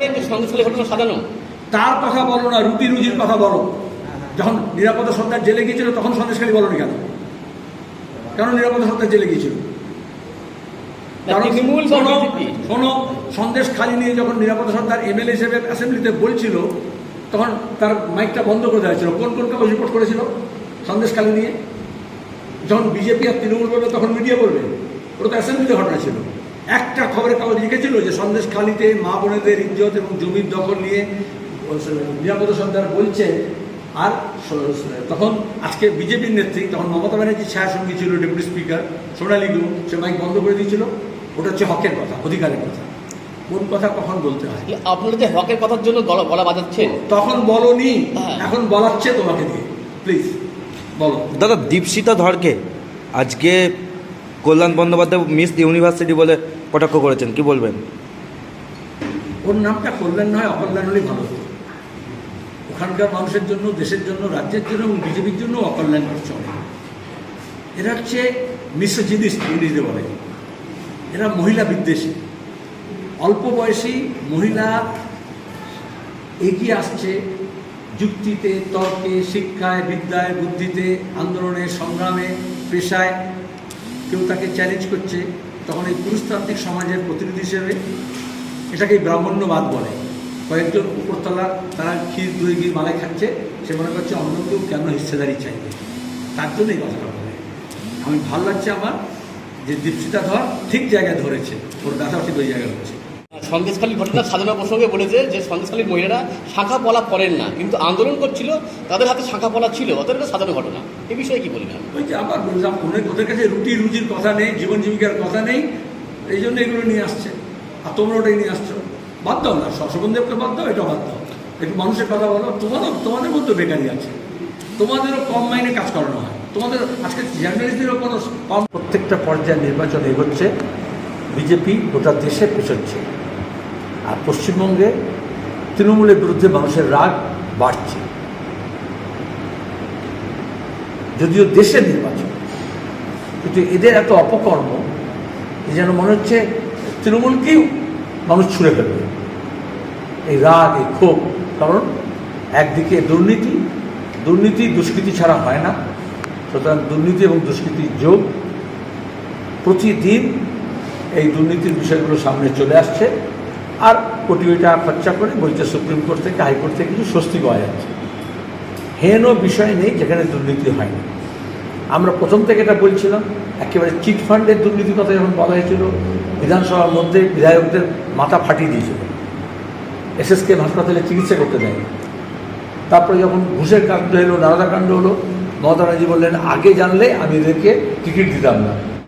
যে ঘটনা সাজানো। তার কথা বলো না রুটি রুজির কথা বলো। যখন নিরাপত্তা সর্দার জেলে গিয়েছিল তখন সন্দেশখালী বলনি কেন? কেন নিরাপত্তা সর্দার জেলে গিয়েছিল? শোনো, সন্দেশ খালি নিয়ে যখন নিরাপত্তা সর্দার এমএলএ হিসেবে অ্যাসেম্বলিতে বলছিল তখন তার মাইকটা বন্ধ করে দেওয়া ছিল কোন কোন কাগজ রিপোর্ট করেছিল সন্দেশ খালি নিয়ে? যখন বিজেপি আর তৃণমূল বলবে তখন মিডিয়া বলবে। ওটা তো অ্যাসেম্বলিতে একটা খবরের কাগজ লিখেছিল যে সন্দেশ খালিতে মা বোনেদের ইজ্জত এবং জমির দখল নিয়ে নিরাপত্তা সর্দার বলছে আর তখন আজকে বিজেপির নেত্রী তখন মমতা ব্যানার্জি ছায়া সঙ্গী ছিল ডেপুটি স্পিকার সোনালী গুরু সে মাইক বন্ধ করে দিয়েছিল। ওটা হচ্ছে হকের কথা অধিকারের কথা। কোন কথা কখন বলতে হয়? আপনারা যে হকের কথার জন্য গলা গলা বাজাচ্ছেন? তখন বলনি হ্যাঁ। এখন বলাচ্ছে তোমাকে দিয়ে। প্লিজ বলো। দাদা দীপশিতা ধরকে আজকে কল্যাণ বন্দ্যোপাধ্যায় মিস ইউনিভার্সিটি বলে কটাক্ষ করেছেন? কি বলবেন? ওর নামটা কল্যাণ নয় অকল্যাণ হলেই ভালো ওখানকার মানুষের জন্য, দেশের জন্য, রাজ্যের জন্য এবং বিজেপির জন্য অকল্যাণ করছে অনেক। এরা হচ্ছে মিশ্র জিনিস ইংরেজিতে বলে। এরা মহিলা বিদ্বেষী। অল্প বয়সী মহিলা এগিয়ে আসছে যুক্তিতে, তর্কে, শিক্ষায়, বিদ্যায়, বুদ্ধিতে, আন্দোলনে, সংগ্রামে, পেশায়। কেউ তাকে চ্যালেঞ্জ করছে। তখন এই পুরুষতান্ত্রিক সমাজের প্রতিনিধি হিসেবে এটাকে ব্রাহ্মণ্যবাদ বলে। কয়েকজন উপরতলা, তারা ক্ষীর, দুই গিয়ে মালাই খাচ্ছে, সে মনে করছে অন্য কেউ কেন হিস্সেদারি চাইবে? তার জন্য এই কথাটা বলে। আমি ভালো লাগছে আমার যে দীপশিতা ধর ঠিক জায়গায় ধরেছে, ওর ব্যথা ঠিক ওই জায়গায় হচ্ছে। সন্দেশখালী ঘটনা সাজানো প্রসঙ্গে বলেছে যে সন্দেশখালীর মহিলারা শাখা পলা পড়েন না, কিন্তু আন্দোলন করছিল, তাদের হাতে শাখা পলা ছিল এটা সাজানো ঘটনা। এ বিষয়ে কি বলবেন ওই যে আবার বললাম, ওদের ওদের কাছে রুটি রুজির কথা নেই, জীবন জীবিকার কথা নেই, এই জন্য এগুলো নিয়ে আসছে। আর তোমরা ওটাই নিয়ে আসছো। দাও না, শশবন দেবকে বাদ দাও, এটা দাও। একটু মানুষের কথা বলো, তোমাদের তোমাদের মধ্যে বেকারি আছে। তোমাদেরও কম মাইনে কাজ করানো হয়। তোমাদের আজকে জার্নালিস্টদেরও কোনো কম প্রত্যেকটা পর্যায়ে নির্বাচন এগোচ্ছে, বিজেপি গোটা দেশে পেছচ্ছে। আর পশ্চিমবঙ্গে তৃণমূলের বিরুদ্ধে মানুষের রাগ বাড়ছে। যদিও দেশের নির্বাচন, কিন্তু এদের এত অপকর্ম এ যেন মনে হচ্ছে তৃণমূলকেই মানুষ ছুঁড়ে ফেলবে। এই রাগ, এই ক্ষোভ, কারণ একদিকে দুর্নীতি দুর্নীতি দুষ্কৃতি ছাড়া হয় না। সুতরাং দুর্নীতি এবং দুষ্কৃতির যোগ। প্রতিদিন এই দুর্নীতির বিষয়গুলো সামনে চলে আসছে। আর কোটি কোটি টাকা খরচা করে বইতে সুপ্রিম কোর্ট থেকে, হাইকোর্ট থেকে কিছু স্বস্তি পাওয়া যাচ্ছে। হেন বিষয় নেই, যেখানে দুর্নীতি হয়নি। আমরা প্রথম থেকে এটা বলছিলাম, একেবারে চিট ফান্ডের দুর্নীতির কথা যখন বলা হয়েছিল, বিধানসভার মধ্যে বিধায়কদের মাথা ফাটিয়ে দিয়েছিল। এসএসকে হাসপাতালে চিকিৎসা করতে দেয়নি। তারপরে যখন ঘুষের কাণ্ড এলো নারদা কাণ্ড হলো, মমতা বললেন, আগে জানলে আমি এদেরকে টিকিট দিতাম না।